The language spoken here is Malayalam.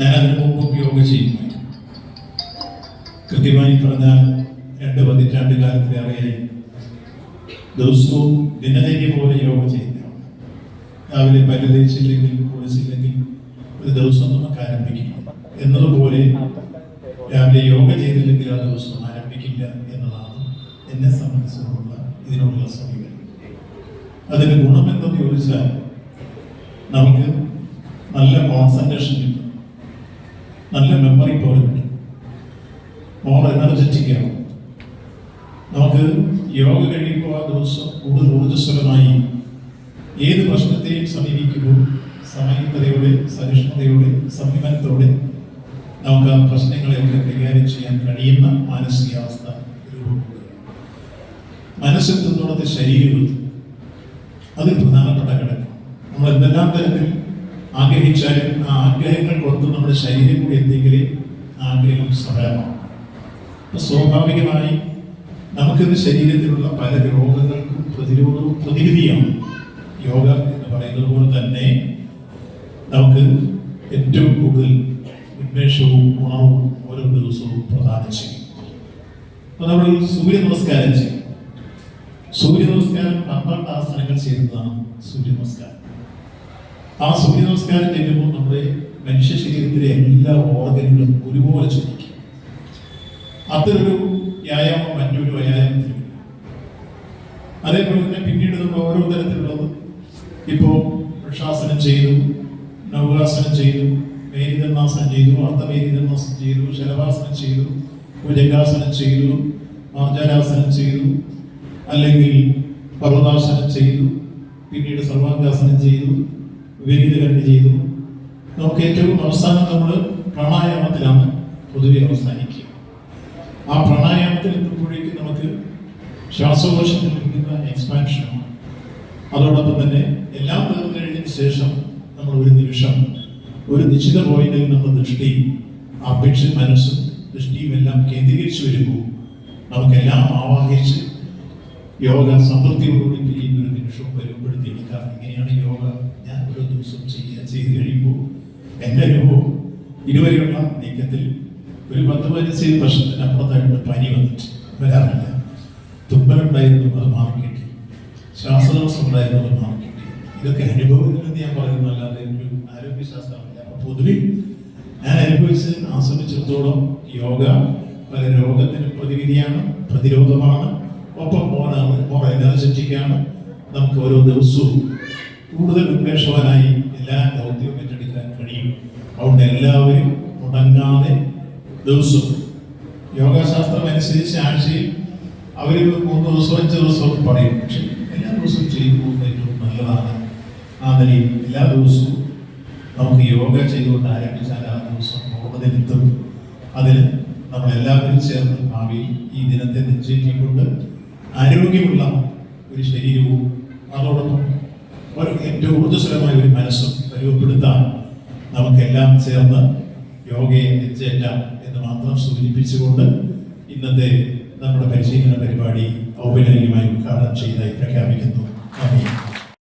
ഞാൻ അതിനു മുമ്പ് യോഗ ചെയ്യുന്നു. കൃത്യമായി പറഞ്ഞാൽ രണ്ട് പതിറ്റാണ്ട് കാലത്തിലേറെയായി ദിവസവും ദിനചര്യ പോലെ യോഗ ചെയ്യുന്നതാണ് രാവിലെ പല്ല് തേച്ചില്ലെങ്കിൽ കുളിച്ചില്ലെങ്കിൽ ഒരു ദിവസം നമുക്ക് ആരംഭിക്കില്ല. എന്നതുപോലെ രാവിലെ യോഗ ചെയ്തില്ലെങ്കിൽ ആ ദിവസം ആരംഭിക്കില്ല എന്നതാണ് എന്നെ സംബന്ധിച്ചുള്ള ഇതിനുള്ള സമീപനം. അതിന് ഗുണമെന്ന് ചോദിച്ചാൽ നമുക്ക് നല്ല കോൺസെൻട്രേഷൻ എനർജറ്റിക് നമുക്ക് യോഗ കഴിയുമ്പോൾ ആ ദിവസം കൂടുതൽ ഊർജസ്വലമായി ഏത് പ്രശ്നത്തെയും സമീപിക്കുമ്പോൾ സമയത്തതയോടെ സഹിഷ്ണുതയോടെ സംയമനത്തോടെ നമുക്ക് ആ പ്രശ്നങ്ങളെയൊക്കെ കൈകാര്യം ചെയ്യാൻ കഴിയുന്ന മാനസികാവസ്ഥ രൂപപ്പെടുക മനസ്സെത്തുന്നിടത്ത് ശരീരം അത് പ്രധാനപ്പെട്ട ഘടകം നമ്മൾ എന്തെല്ലാം തരത്തിൽ ആഗ്രഹിച്ചാലും ആ ആഗ്രഹങ്ങൾക്കൊത്ത് നമ്മുടെ ശരീരം കൂടി എത്തിയെങ്കിലേ ആഗ്രഹം സഫലമാവും. അപ്പൊ സ്വാഭാവികമായി നമുക്കിന്ന് ശരീരത്തിലുള്ള പല രോഗങ്ങൾക്കും പ്രതിരോധവും പ്രതിവിധിയാണ്. യോഗ എന്ന് പറയുന്നത് പോലെ തന്നെ നമുക്ക് ഏറ്റവും കൂടുതൽ ഉന്മേഷവും ഗുണവും ഓരോ ദിവസവും പ്രദാനം ചെയ്യും. അപ്പൊ നമ്മൾ സൂര്യ നമസ്കാരം ചെയ്യും. സൂര്യ നമസ്കാരം പന്ത്രണ്ട് ആസനങ്ങൾ ചെയ്യുന്നതാണ് സൂര്യ നമസ്കാരം ആ സൂര്യ നമസ്കാരം ചെയ്യുമ്പോൾ നമ്മുടെ മനുഷ്യ ശരീരത്തിലെ എല്ലാ ഓർഗനുകളും ഒരുപോലെ ചലിക്കും അത്തരൊരു വ്യായാമം മറ്റൊരു വ്യായാമത്തിൽ അതേപോലെ തന്നെ പിന്നീട് നമ്മൾ ഓരോ തരത്തിലുള്ളത്. ഇപ്പോൾ വൃക്ഷാസനം ചെയ്തു നൗകാസനം ചെയ്തു മേരിതന്നാസനം ചെയ്തു അർത്ഥമേരിതന്നാസനം ചെയ്തു ശലഭാസനം ചെയ്തു ഭുജംഗാസനം ചെയ്തു മാർജാരാസനം ചെയ്തു അല്ലെങ്കിൽ പർവതാസനം ചെയ്തു പിന്നീട് സർവാംഗാസനം ചെയ്തു വിപരീതകണ്ഠി ചെയ്തു. നമുക്ക് ഏറ്റവും അവസാനം നമ്മൾ പ്രാണായാമത്തിലാണ് പൊതുവെ അവസാനിക്കുക ആ പ്രാണായാമത്തിൽ എത്തുമ്പോഴേക്കും നമുക്ക് ശ്വാസകോശത്തിൽ ലഭിക്കുന്ന എക്സ്പാൻഷനാണ് അതോടൊപ്പം തന്നെ എല്ലാം തീർന്നു ശേഷം നമ്മൾ ഒരു നിമിഷം ഒരു നിശ്ചിത പോയിന്റിൽ നമ്മുടെ ദൃഷ്ടി അപേക്ഷ മനസ്സും ദൃഷ്ടിയും എല്ലാം കേന്ദ്രീകരിച്ചു വരുമ്പോൾ നമുക്കെല്ലാം ആവാഹിച്ച് യോഗ സംതൃപ്തിയോടുകൂടി ചെയ്യുന്ന ഒരു നിമിഷവും വരുമ്പോഴത്തേക്കാം ഇങ്ങനെയാണ് യോഗ ഞാൻ ഓരോ ദിവസം ചെയ്യുക ചെയ്ത് കഴിയുമ്പോൾ എന്റെ അനുഭവം ഇതുവരെയുള്ള നീക്കത്തിൽ ഒരു പത്ത് പതിനഞ്ച് വർഷത്തിന് അപ്പുറത്തായിട്ട് പനി വന്നിട്ട് വരാറില്ല. തുമ്പലുണ്ടായിരുന്നു അത് മാറിക്കിട്ടി. ശ്വാസതടസ്സം ഉണ്ടായിരുന്നു അത് മാറിക്കിട്ടി. ഇതൊക്കെ അനുഭവത്തിൽ നിന്ന് ഞാൻ പറയുന്നതല്ലാതെ ഒരു ആരോഗ്യശാസ്ത്രമല്ല. അപ്പൊ പൊതുവെ ഞാൻ അനുഭവിച്ച് ആസ്വദിച്ചിടത്തോളം യോഗ പല രോഗത്തിന് പ്രതിവിധിയാണ് പ്രതിരോധമാണ്. ഒപ്പം മോനാണ് മോർ എനർജറ്റിക്കാണ്. നമുക്ക് ഓരോ ദിവസവും കൂടുതൽ ഉന്മേഷവാനായി എല്ലാ ദൗത്യവും ഏറ്റെടുക്കാൻ കഴിയും. അതുകൊണ്ട് എല്ലാവരും മുടങ്ങാതെ ദിവസവും. യോഗാശാസ്ത്രം അനുസരിച്ച് ആഴ്ചയിൽ അവർ മൂന്ന് ദിവസം അഞ്ച് ദിവസവും പറയും പക്ഷെ എല്ലാ ദിവസവും ചെയ്യുമ്പോൾ ഏറ്റവും നല്ലതാണ്. ആ നിലയിൽ എല്ലാ ദിവസവും നമുക്ക് യോഗ ചെയ്തുകൊണ്ട് ആരംഭിച്ചാൽ ആ ദിവസം പൂർണതയിലെത്തും അതിന് നമ്മളെല്ലാവരും ചേർന്ന് ഭാവിയിൽ ഈ ദിനത്തെ നിശ്ചയിച്ചുകൊണ്ട് ആരോഗ്യമുള്ള ഒരു ശരീരവും അതോടൊപ്പം ഒരു ഏറ്റവും ഊർജസ്വലമായ ഒരു മനസ്സും പരിമപ്പെടുത്താൻ നമുക്കെല്ലാം ചേർന്ന് യോഗയെ നിശ്ചയിക്കാം എന്ന് മാത്രം സൂചിപ്പിച്ചുകൊണ്ട് ഇന്നത്തെ നമ്മുടെ പരിശീലന പരിപാടി ഔപചാരികമായി ഉദ്ഘാടനം ചെയ്തായി പ്രഖ്യാപിക്കുന്നു. നന്ദി.